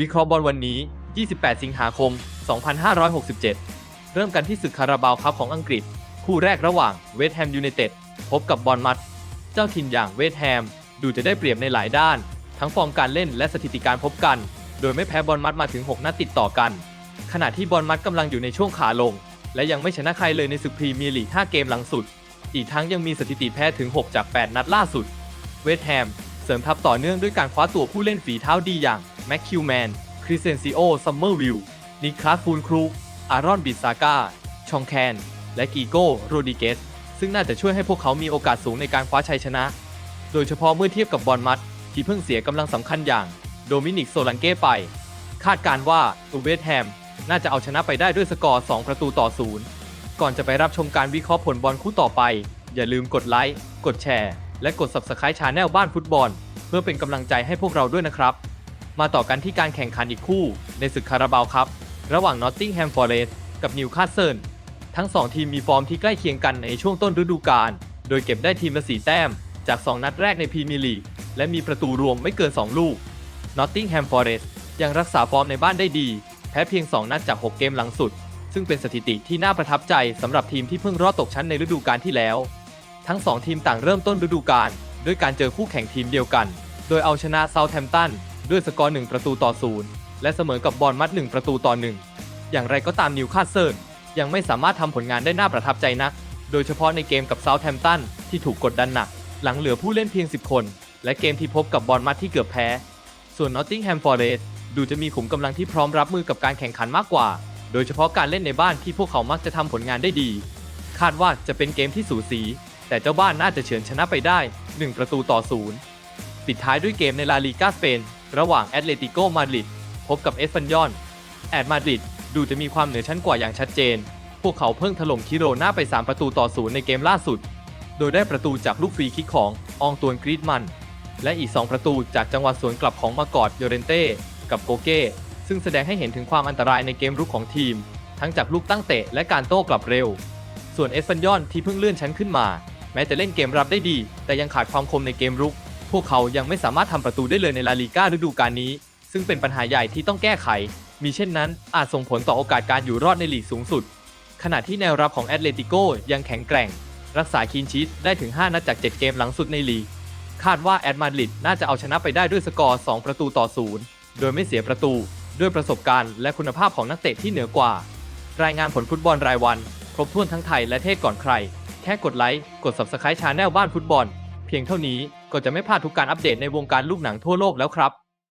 วิเคราะห์บอลวันนี้ 28 สิงหาคม 2567 เริ่มกันที่ศึกคาราบาวครับของอังกฤษ คู่แรกระหว่างเวสต์แฮมยูไนเต็ดพบกับบอลมัด เจ้าถิ่นอย่างเวสต์แฮม ดูจะได้เปรียบในหลายด้าน ทั้งฟอร์มการเล่นและสถิติการพบกัน โดยไม่แพ้บอลมัดมาถึง 6 นัดติดต่อกัน ขณะที่บอลมัดกำลังอยู่ในช่วงขาลง และยังไม่ชนะใครเลยในศึกพรีเมียร์ลีก 5 เกมหลังสุด อีกทั้งยังมีสถิติแพ้ถึง 6 จาก 8 นัดล่าสุด เวสต์แฮมเสริมทัพต่อเนื่องด้วยการคว้าตัวผู้เล่นฝีเท้าดีอย่าง แม็กคิวแมน คริสเซนซิโอ ซัมเมอร์วิลนิคลาสฟูลครูอารอนบิซาก้า ชองแคน และกีโก้ โรดิเกส ซึ่งน่าจะช่วยให้พวกเขามีโอกาสสูงในการคว้าชัยชนะ โดยเฉพาะเมื่อเทียบกับบอลมัดที่เพิ่งเสียกำลังสำคัญอย่าง โดมินิกโซลันเก้ไป คาดการ์ว่าตูเวสต์แฮม น่าจะเอาชนะไปได้ด้วยสกอร์ 2 ประตูต่อศูนย์ก่อนจะไปรับชมการวิเคราะห์ผลบอลคู่ต่อไป อย่าลืมกดไลค์ กดแชร์ และกด Subscribe ชาแนลบ้านฟุตบอล เพื่อเป็นกำลังใจให้พวกเราด้วยนะครับ มาต่อกันที่การแข่งขันอีกคู่ ในศึกคาราบาวครับ ระหว่างนอตติงแฮมฟอร์เรสต์กับนิวคาสเซิลทั้ง 2 ทีมมีฟอร์มที่ใกล้เคียงกันในช่วงต้นฤดูกาลโดยเก็บได้ทีมละ4แต้ม จาก 2 นัดแรกในพรีเมียร์ลีกและมีประตูรวมไม่เกิน 2 ลูกนอตติงแฮมฟอร์เรสต์ยังรักษาฟอร์มในบ้านได้ดี แพ้เพียง 2 นัดจาก 6 เกมหลังสุด ซึ่งเป็นสถิติที่น่าประทับใจสำหรับทีมที่เพิ่งรอดตกชั้นในฤดูกาลที่แล้ว ทั้ง 2 ทีมต่างเริ่มต้นฤดูกาลด้วยการเจอคู่แข่งทีมเดียวกัน โดยเอาชนะเซาแฮมป์ตัน ด้วยสกอร์ 1 ประตูต่อ0และเสมอกับบอลมัด 1 ประตูต่อ 1 อย่างไรก็ตามนิวคาสเซิลยังไม่สามารถทำผลงานได้น่าประทับใจนัก โดยเฉพาะในเกมกับเซาท์แฮมป์ตันที่ถูกกดดันหนัก หลังเหลือผู้เล่นเพียง 10 คน และเกมที่พบกับบอลมัดที่เกือบแพ้ ส่วนนอตติงแฮมฟอร์เรสต์ดูจะมีขุมกำลังที่พร้อมรับมือกับการแข่งขันมากกว่า โดยเฉพาะการเล่นในบ้านที่พวกเขามักจะทำผลงานได้ดี คาดว่าจะเป็นเกมที่สูสี แต่เจ้าบ้านน่าจะเฉือนชนะไปได้ 1 ประตูต่อศูนย์ปิดท้ายด้วยเกมในลาลีกาสเปน ระหว่างแอตเลติโกมาดริดพบกับเอสปันยอน แอดมาดริดดูจะมีความเหนือชั้นกว่าอย่างชัดเจน พวกเขาเพิ่งถล่มคิโรนาไป 3 ประตูต่อศูนย์ในเกมล่าสุด โดยได้ประตูจากลูกฟรีคิกของอองตวนกรีดมัน และอีก 2 ประตูจากจังหวะสวนกลับของมากอดโยเรนเต้กับโกเก้ซึ่งแสดงให้เห็นถึงความอันตรายในเกมรุกของทีม ทั้งจากลูกตั้งเตะและการโต้กลับเร็ว ส่วนเอสปันยอนที่เพิ่งเลื่อนชั้นขึ้นมา แม้จะเล่นเกมรับได้ดี แต่ยังขาดความคมในเกมรุก พวกเขายังไม่สามารถทำประตูได้เลยในลาลีกาฤดูกาลนี้ ซึ่งเป็นปัญหาใหญ่ที่ต้องแก้ไข มีเช่นนั้นอาจส่งผลต่อโอกาสการอยู่รอดในลีกสูงสุด ขณะที่แนวรับของแอตเลติโกยังแข็งแกร่ง รักษาคีนชีสได้ถึง 5 นัดจาก 7 เกมหลังสุดในลีก คาดว่าแอตมาดริดน่าจะเอาชนะไปได้ด้วยสกอร์ 2 ประตูต่อศูนย์โดยไม่เสียประตู ด้วยประสบการณ์และคุณภาพของนักเตะที่เหนือกว่า รายงานผลฟุตบอลรายวัน ครบถ้วนทั้งไทยและเทศก่อนใคร แค่กดไลค์ กด Subscribe ชาแนลบ้านฟุตบอล เพียงเท่านี้ ก็จะไม่พลาดทุกการอัปเดตในวงการลูกหนังทั่วโลกแล้วครับ